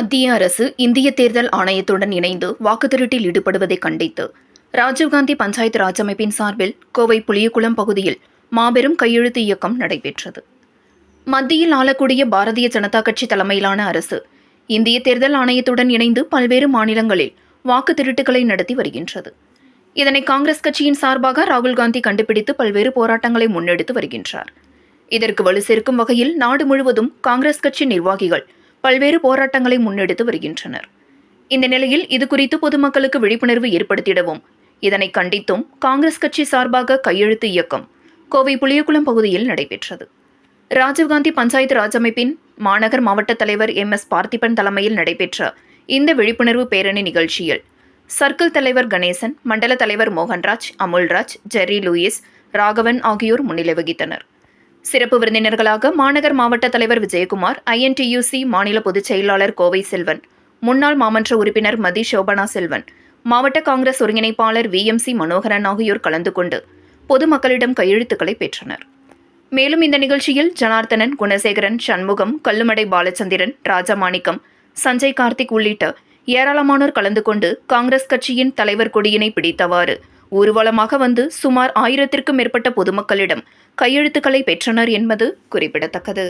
மத்திய அரசு இந்திய தேர்தல் ஆணையத்துடன் இணைந்து வாக்குத்திருட்டில் ஈடுபடுவதை கண்டித்து ராஜீவ்காந்தி பஞ்சாயத்து ராஜ் அமைப்பின் சார்பில் கோவை புளியகுளம் பகுதியில் மாபெரும் கையெழுத்து இயக்கம் நடைபெற்றது. மத்தியில் ஆளக்கூடிய பாரதிய ஜனதா கட்சி தலைமையிலான அரசு இந்திய தேர்தல் ஆணையத்துடன் இணைந்து பல்வேறு மாநிலங்களில் வாக்கு திருட்டுகளை நடத்தி வருகின்றது. இதனை காங்கிரஸ் கட்சியின் சார்பாக ராகுல் காந்தி கண்டுபிடித்து பல்வேறு போராட்டங்களை முன்னெடுத்து வருகின்றார். இதற்கு வலு சேர்க்கும் வகையில் நாடு முழுவதும் காங்கிரஸ் கட்சி நிர்வாகிகள் பல்வேறு போராட்டங்களை முன்னெடுத்து வருகின்றனர். இந்த நிலையில் இது குறித்து பொதுமக்களுக்கு விழிப்புணர்வு ஏற்படுத்திடவும் இதனை கண்டித்தும் காங்கிரஸ் கட்சி சார்பாக கையெழுத்து இயக்கம் கோவை புளியகுளம் பகுதியில் நடைபெற்றது. ராஜீவ்காந்தி பஞ்சாயத்து ராஜ் அமைப்பின் மாநகர் மாவட்ட தலைவர் எம். எஸ். பார்த்திபன் தலைமையில் நடைபெற்ற இந்த விழிப்புணர்வு பேரணி நிகழ்ச்சியில் சர்க்கிள் தலைவர் கணேசன் மண்டல தலைவர் மோகன்ராஜ் அமுல்ராஜ் ஜெர்ரி லூயிஸ் ராகவன் ஆகியோர் முன்னிலை வகித்தனர். சிறப்பு விருந்தினர்களாக மாநகர் மாவட்ட தலைவர் விஜயகுமார் ஐஎன்டியூசி மாநில பொதுச் செயலாளர் கோவை செல்வன் முன்னாள் மாமன்ற உறுப்பினர் மதி சோபனா செல்வன் மாவட்ட காங்கிரஸ் ஒருங்கிணைப்பாளர் வி எம் சி மனோகரன் ஆகியோர் கலந்து கொண்டு பொதுமக்களிடம் கையெழுத்துக்களை பெற்றனர். மேலும் இந்த நிகழ்ச்சியில் ஜனார்த்தனன் குணசேகரன் சண்முகம் கல்லுமடை பாலச்சந்திரன் ராஜமாணிக்கம் சஞ்சய் கார்த்திக் உள்ளிட்ட ஏராளமானோர் கலந்து கொண்டு காங்கிரஸ் கட்சியின் தலைவர் கொடியினை பிடித்தவாறு ஊர்வலமாக வந்து சுமார் ஆயிரத்திற்கும் மேற்பட்ட பொதுமக்களிடம் கையெழுத்துக்களை பெற்றனர் என்பது குறிப்பிடத்தக்கது.